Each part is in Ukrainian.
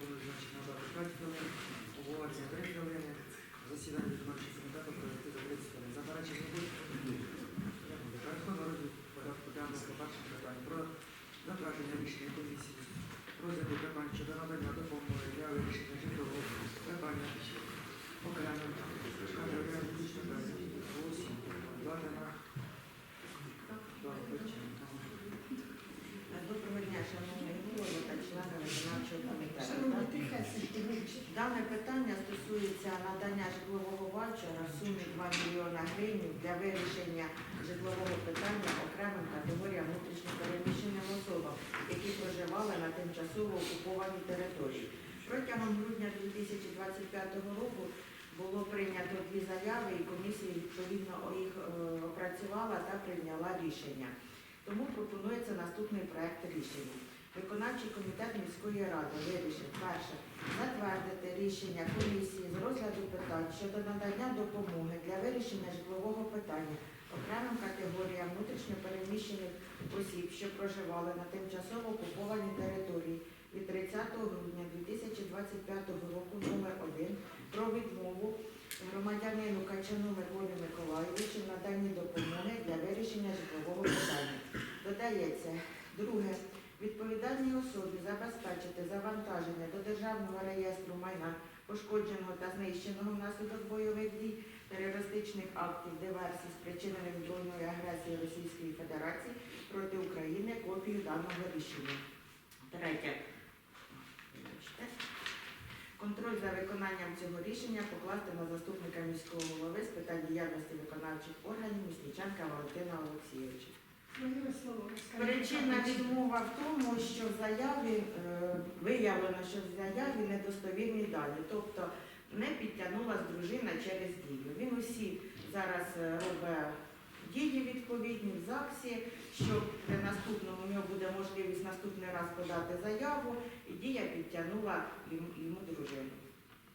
Пропоную, значить, надати 5 хвилин, обговорення 3 хвилини, засідання виконавчого комітету провести за 30 хвилин. Заперечень не буде? Переходимо до порядку денного по першому питанню. Про затвердження рішення комісії. Розгляду питань щодо надання допомоги для вирішення житлового питання окремо категорія медичних працівників осіб, Дане питання стосується надання житлового ваучера в сумі 2 мільйона гривень для вирішення житлового питання окремим категоріям внутрішньопереміщеним особам, які проживали на тимчасово окупованій території. Протягом грудня 2025 року було прийнято дві заяви, і комісія відповідно їх е, опрацювала та прийняла рішення. Тому пропонується наступний проект рішення. Виконавчий комітет міської ради вирішив перше затвердити рішення комісії з розгляду питань щодо надання допомоги для вирішення житлового питання окремим категоріям внутрішньопереміщених осіб, що проживали на тимчасово окупованій території від 30 грудня 2025 року номер 1 про відмову громадянину Качану Миколі Миколайовичу в наданні допомоги для вирішення житлового питання. Додається друге. Відповідальній особі забезпечити завантаження до Державного реєстру майна, пошкодженого та знищеного внаслідок бойових дій, терористичних актів, диверсій, спричинених збройною агресією Російської Федерації проти України, копію даного рішення. Третє. Контроль за виконанням цього рішення покласти на заступника міського голови з питань діяльності виконавчих органів Місніченка Валентина Олексійовича. Причина відмова в тому, що в заяві е, виявлено, що в заяві недостовірні дані, тобто не підтягнулася дружина через дію. Він усі зараз е, робить дії відповідні в ЗАГСі, що при наступному у нього буде можливість наступний раз подати заяву, і дія підтягнула йому, йому дружину.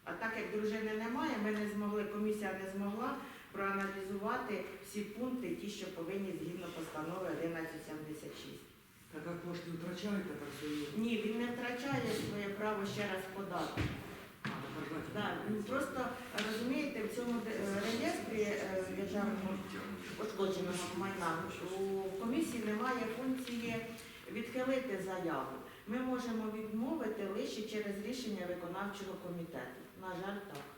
А так як дружини немає, ми не змогли, комісія не змогла проаналізувати всі пункти, ті, що повинні згідно постанови 1176. Так як кошти втрачаєте, так свої. Ні, він не втрачає своє право ще раз подати. А. Да, просто розумієте, в цьому е, реєстрі е, державного пошкодженого майна у комісії немає функції відхилити заяву. Ми можемо відмовити лише через рішення виконавчого комітету. На жаль, так.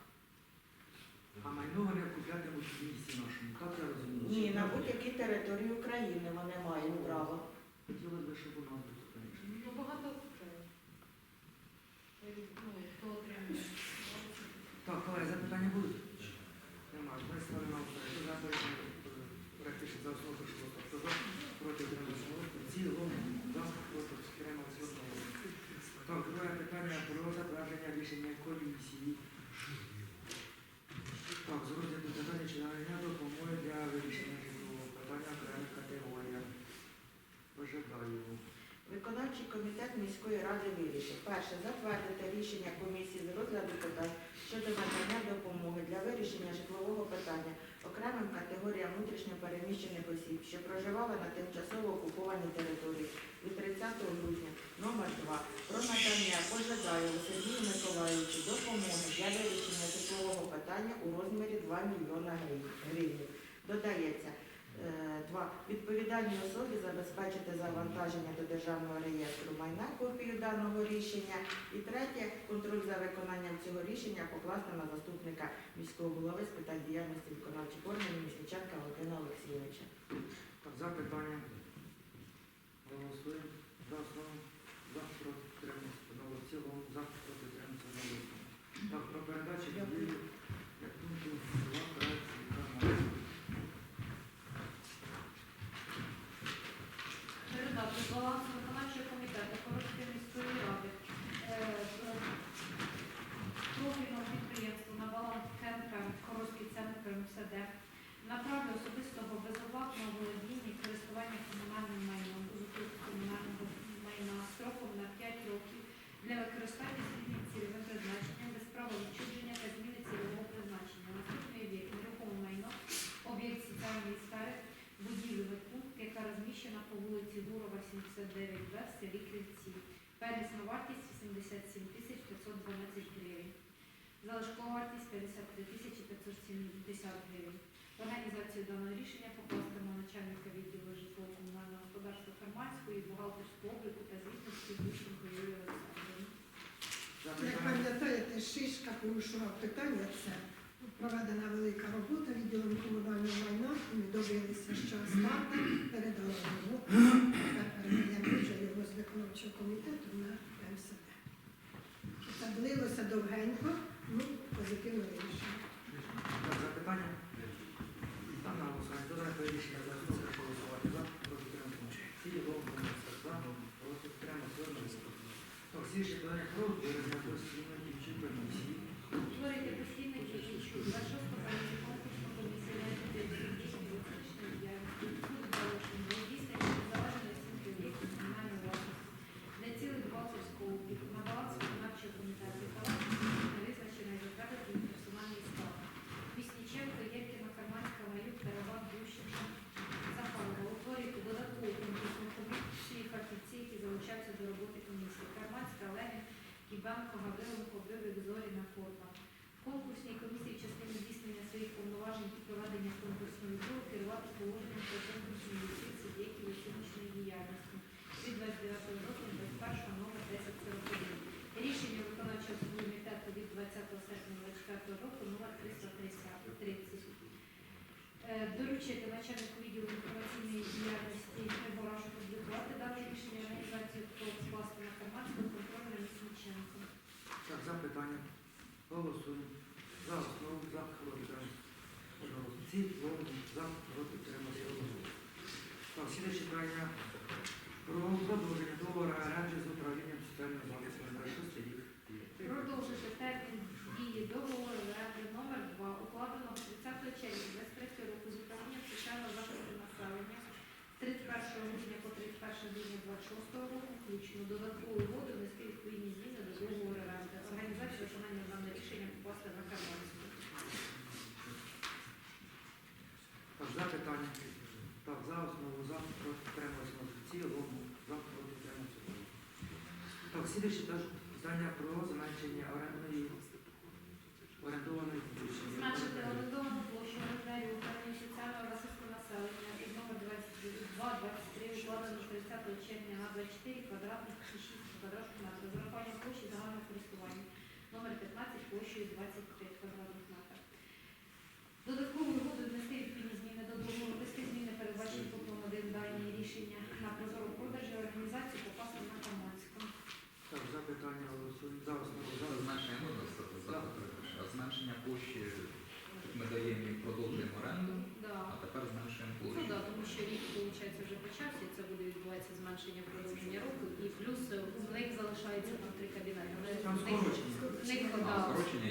А майно вони куплятимуть в місті нашому, так я розумію? Ні, на будь-якій території України вони мають право. Хотілося б, щоб у нас було, звісно. Ну, багато купляє. Ну, хто отримує. Так, колеги, запитання будуть? Немає. Ми ставимо на голосування. Хто за рішення проект рішення за основу прошу голосувати. Хто за, проти утримався голосувати. В цілому, за, проти утримався одного. Так, друге питання про затвердження рішення комісії. Так, з розгляду питання чи надання допомоги для вирішення житлового питання окремих категоріях. Ожидаємо. Виконавчий комітет міської ради вирішив перше затвердити рішення комісії з розгляду питань щодо надання допомоги для вирішення житлового питання окремим категоріям внутрішньопереміщених осіб, що проживали на тимчасово окупованій території від 30 грудня номер 2 про надання Пожидаєву Сергію Миколаївичу допомоги для вирішення житлового питання у розмірі 2 мільйона гривень. Додається Е, два. Відповідальній особі забезпечити завантаження до державного реєстру майна копію даного рішення. І третє, контроль за виконанням цього рішення покласти на заступника міського голови з питань діяльності виконавчих органів Місниченка Володимира Олексійовича. За питання голосуємо. За основу, за проти тримання. Ну, в цілому за проти тримання. Так, про передачу. Балансу виконавчого комітету Коростської міської ради е, е, профільного підприємства на баланс КНП Коростський центр МСД на праві особистого безоплатного володіння і користування комунальним майном узурпу комунального майна строком на 5 років для використання зміни цільовим призначенням без права відчуження та зміни цільового призначення. Наступний об'єкт нерухоме майно, об'єкт соціальної сфери, будівельний пункт, яка розміщена по вулиці Гурова, 79 в селі Кривці. Первісна вартість 87 тисяч 512 гривень. Залишкова вартість 53 тисячі 570 гривень. Організацію даного рішення покласти на начальника відділу житлово-комунального господарства Фармацької, бухгалтерського обліку та звітності Гущенко Юрія Олександровна. Як пам'ятаєте, Шишка порушував питання це. Проведена велика робота відділом комунального майна, ми добилися, що Астарта передала його, передаємо вже його з виконавчого комітету на МСД. Це довгенько, ну, позитивно. Так, запитання? Там на голосування. Хто за це рішення за голосувати за, проти підтримати. Цілого за, проти підтримати одноголосно. Так, слідче питання про постійної діючої комісії. Утворити постійний діючу 26 році конкурсну комісію на епідемічну юридичної діяльності буде залучені для здійснення незалежної оцінки об'єктів комунальної власності для цілих бухгалтерського обліку на баланс виконавчого комітету та не визначено і затвердити персональний склад. Вісніченко, Єркіна, Карманська, Маюк, Тарабан, Дущенко, Захарова. Утворювати додаткову конкурсну комісію фахівці, які залучаються до роботи комісії. Карманська, Левін, Кібенко, Гавриленко, Бивик, Зоріна, Форма. В конкурсній комісії в частині здійснення своїх повноважень і проведення конкурсної відбору керувати положенням про конкурсні юрисдикції суб'єктів оціночної діяльності від 29 року 21 номер 1041. Рішення виконавчого комітету від 20 серпня 24 року номер 330. Е, Доручити начальнику відділу інформаційної діяльності Григорашу публікувати дане рішення організації скласти на Карманську контрольну Місніченко. Так, запитання. Голосуємо. За основу, за, проти Ці. Цілого за, проти одноголосно. Так, слідче питання про продовження договору оренди з управлінням соціального захисту на 26 рік. Продовжити термін дії договору оренди номер 2 укладеного 30 червня 23 року з управлінням соціального захисту населення з 31 грудня по 31 грудня 26 року включно додаткову угоду внести відповідні зміни до договору оренди. Організація виконання даного рішення покласти на Карманську. Так, запитання. Так, за основу, за, проти підтримати в цілому, за, проти підтримати Так, слідче питання про зменшення орендної орендованої площі. Зменшити орендовану площу орендарів управління соціального захисту населення із номер 22-23 укладено 30 червня на 24 квадратних і 6 квадратних метрів. З площі загального користування номер 15 площею 25 квадратних метрів. Додаткову угоду внести відповідні зміни до договору, внести зміни передбачені пунктом 1 дані рішення на прозоро продажі організацію попасти на Каманську. Так, запитання голосуємо. За основу, за, Зменшення можна запитати, а зменшення площі ми даємо їм продовжуємо оренду, Да. а тепер зменшуємо Ну площу. так, тому що рік, виходить, вже почався, і це буде відбуватися зменшення продовження року, і плюс е, в них залишається там три кабінети. Вони Там в них- скорочення. в них, А,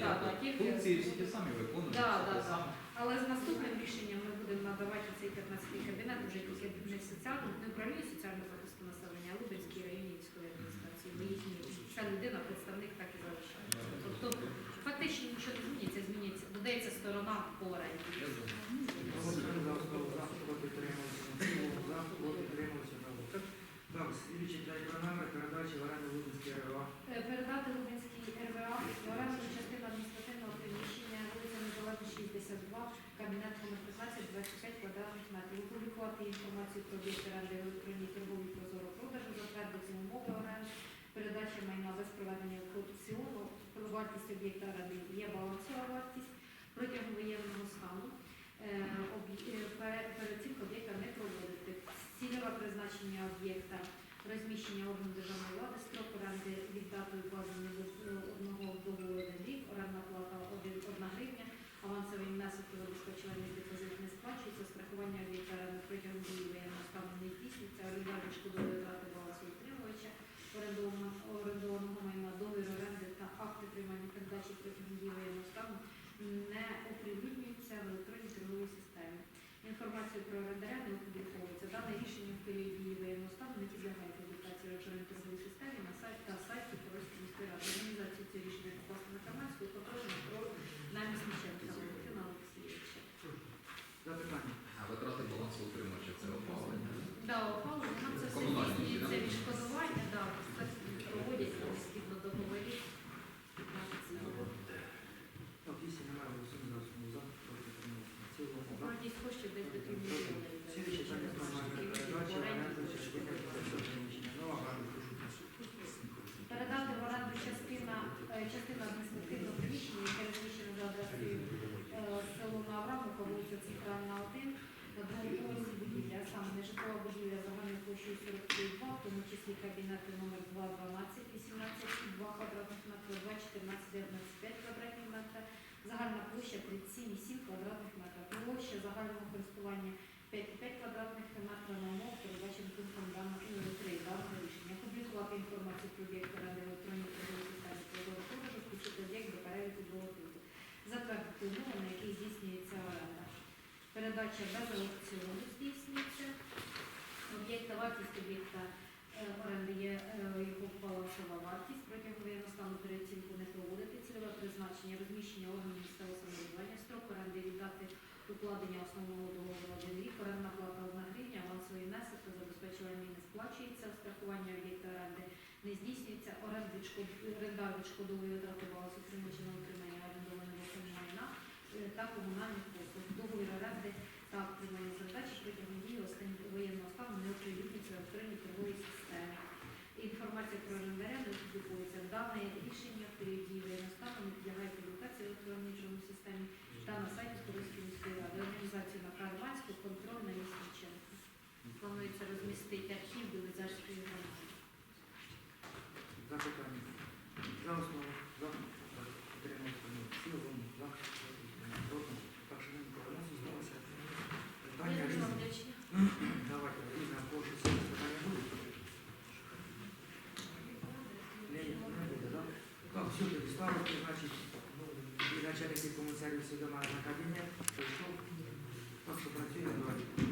да, скорочення да, тільки- Функції всі ті самі виконують, Да, да, да. Але з наступним рішенням ми будемо надавати цей 15-й кабінет вже тільки не соціальному, не управління соціального захисту населення, а Лубенській районній військовій адміністрації. Бо їхні ця людина, представник так і залишається. Тобто фактично нічого не зміниться, зміниться, додається сторона по оренді. Я зрозумів. Голосуємо за основу, за, проти підтримати в цілому, за, проти підтримати одноголосно. Так, слідче питання про намір передачі в оренду Лубенській РВА. Е, Передати Лубенській РВА оренду частину адміністративного приміщення вулиця Незалежна 62, кабінет номер 15, 25 квадратних метрів. Опублікувати інформацію про об'єкт оренди електронній торговій прозоро продажу, затвердити умови оренди, передача майна без проведення аукціону, вартість об'єкта оренди є балансова вартість протягом воєнного стану. Е, е, об'єкта не проводити. Цільове призначення об'єкта розміщення органу державної влади, строк оренди від дати укладення одного договору один рік, орендна плата 1 гривня, авансовий внесок спочивальний депозит не сплачується, страхування на е, протягом дії воєнного стану не здійснюється, орендарі шкодові витрати балансу утримувача, орендованого майна договір оренди та акти приймання передачі протягом дії воєнного стану не оприлюднюються в електронній торговій системі. Інформацію про орендаря не опубліковується. Дане рішення в період дії воєнного стану не підлягає публікації електронної though площа 37,7 квадратних метрів, площа загального користування 5,5 квадратних метрів на умов, передбачених пунктом даного 3 даного рішення. Опублікувати інформацію про об'єкт ради електронної торгової системи продажу продажу, включити об'єкт до переліку типу. Затвердити умови, на яких здійснюється оренда. Передача без аукціону здійснюється. Об'єкта вартість об'єкта е, оренди є е, його балансова вартість протягом воєнного стану переоцінку не проводити, цільове призначення, розміщення органів місцевого самоврядування, строк оренди віддати укладення основного договору один рік, орендна плата 1 гривня, авансовий внесок та забезпечування не сплачується, страхування об'єкта оренди не здійснюється, оренда відшкод- орендар відшкодовує витрати балансу на утримання орендованого майна е, та комунальних послуг. Договір оренди та отримання задачі протягом дії воєнного стану не оприлюднюється в електронній торговій системі. Інформація про орендаря не публікується. Дане рішення в період дії воєнного стану не підлягає публікації в електронній системі та на сайті Турецької міської ради. Організацію на громадську контроль на місці Ченка. Планується розмістити архів Білизарської громади. Запитання. За основу. За. За. Проти. Так, питання різне. Давайте, різне, прошу, всі питання будуть? Не, не буде, так? Так, все, тоді ставити, значить, ну, і начальник комісарів судома на кабінет, прийшов. Так що працюємо далі.